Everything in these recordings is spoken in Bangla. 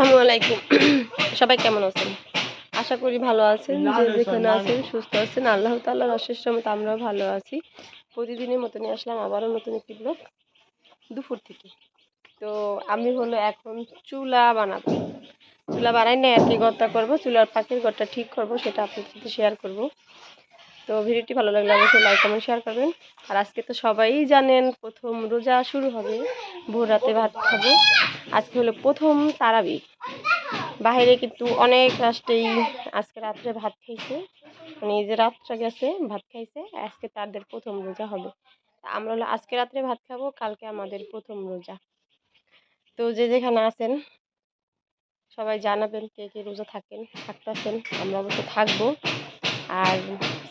আসসালামু আলাইকুম। সবাই কেমন আছেন? আশা করি ভালো আছেন যে যেখানে আছেন সুস্থ আছেন। আল্লাহ তাল্লাহ অশেষ সময় আমরাও ভালো আছি। প্রতিদিনের মতনই আসলাম আবারও নতুন একটি ব্লগ দুপুর থেকে। তো আমি হলো এখন চুলা বানাবো। চুলা বানাই না আর কি গড়টা করব। চুলার পাখির গড়টা ঠিক করব সেটা আপনার সাথে শেয়ার করব। তো ভিডিওটি ভালো লাগলে অবশ্যই লাইক কমেন্ট শেয়ার করবেন। আর আজকে তো সবাই জানেন প্রথম রোজা শুরু হবে। ভোর রাতে ভাত খাব। আজকে হলো প্রথম তারাবি বাইরে কিন্তু অনেক রাষ্ট্রেই আজকে রাত্রে ভাত খাইছে। মানে এই যে রাতটা গেছে, ভাত খাইছে, আজকে তাদের প্রথম রোজা হবে। আমরা হলো আজকে রাত্রে ভাত খাব, কালকে আমাদের প্রথম রোজা। তো যে যেখানে আছেন, সবাই জানাবেন কে কে রোজা থাকেন, থাকতেছেন, আমরা অবশ্য থাকব। আর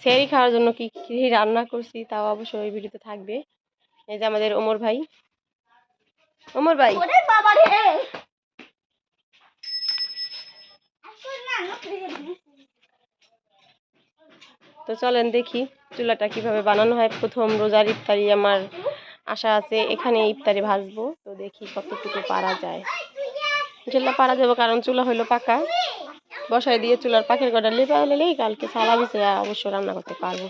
সেরি খাওয়ার জন্য কি, কী রান্না করছি তাও অবশ্যই ওই ভিডিওতে থাকবে। এই যে আমাদের ওমর ভাই। ওমর ভাই। তো চলেন দেখি চুলাটা কীভাবে বানানো হয়। প্রথম রোজার ইফতারি আমার আশা আছে এখানে ইফতারি ভাজবো। তো দেখি কতটুকু পারা যায়। ইনশাল্লাহ পারা যাব, কারণ চুলা হইল পাকা। বসাই দিয়ে চুলার পাখির গড়া লেপা হলেই কালকে সারা বিছে অবশ্য রান্না করতে পারব।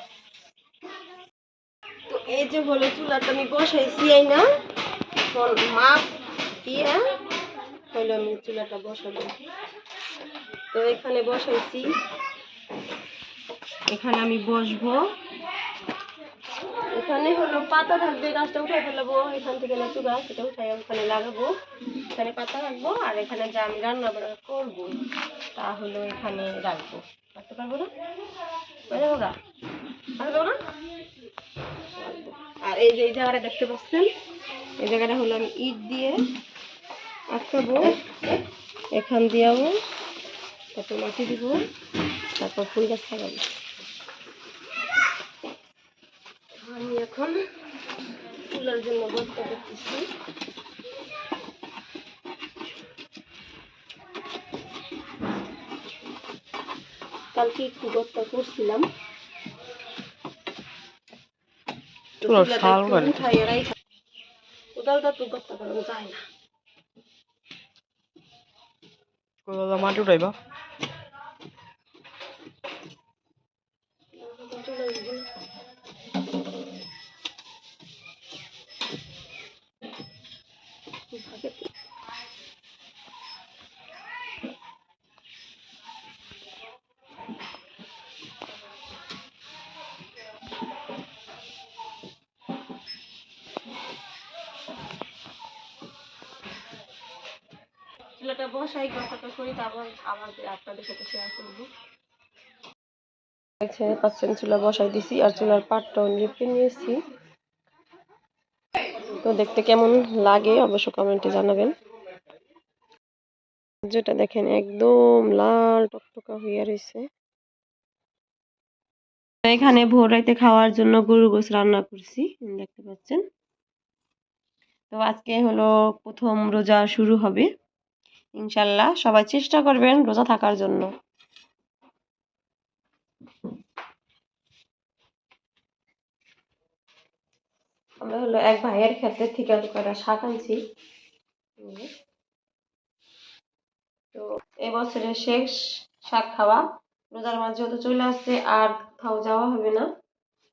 এই যে হলো চুলাটা আমি বসাইছি, এই না? মাপ দিয়ে হইল আমি চুলাটা বসাবো। তো এখানে বসাইছি। এখানে আমি বসবো। এখানে হলো পাতা থাকবে, গাছটা উঠে ফেলাবো। এখান থেকে লেচু গাছ এটা উঠাই ওখানে লাগাবো। এখানে পাতা রাখব আর এখানে যা আমি রান্না বান্না করব, তা হলো এখানে রাখব। রাখতে পারব না? না পারব না? আর এই যে এই জায়গাটা দেখতে পাচ্ছেন, এই জায়গাটা হলো আমি ইট দিয়ে আটকাবো, এখান দিয়েও তারপর মাটি দিব তারপর ফুল গাছ লাগাবো। আমি এখন ফুলের জন্য বস্তা করতেছি। কালকে একটু গর্তা করছিলাম। কোদালটা তো যায় না। মাটি উঠাইবা? চুলাটা বসাই, কথাটা করি তারপর আমাদের আপনাদের সাথে শেয়ার করব। পাচ্ছেন চুলা বসাই দিছি আর চুলার নিয়েছি। তো দেখতে কেমন লাগে অবশ্য জানাবেন। যেটা দেখেন একদম লাল টকটকা রয়েছে এখানে ভোর রাইতে খাওয়ার জন্য গরু গোস রান্না করছি, দেখতে পাচ্ছেন। তো আজকে হলো প্রথম রোজা শুরু হবে। ইনশাল্লাহ। সবাই চেষ্টা করবেন রোজা থাকার জন্য। আমরা হলো এক ভাইয়ের ক্ষেত্রে থেকে কয়টা শাক আনছি। তো এবছরের শেষ শাক খাওয়া রোজার মাঝে যেহেতু চলে আসছে, আর কোথাও যাওয়া হবে না।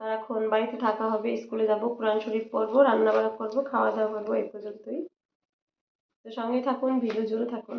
সারাক্ষণ বাড়িতে থাকা হবে, স্কুলে যাব, কোরআন শরীফ পড়ব রান্না বান্না করব, খাওয়া দাওয়া করব, এই পর্যন্তই। তো সঙ্গে থাকুন ভিডিও জুড়ে থাকুন।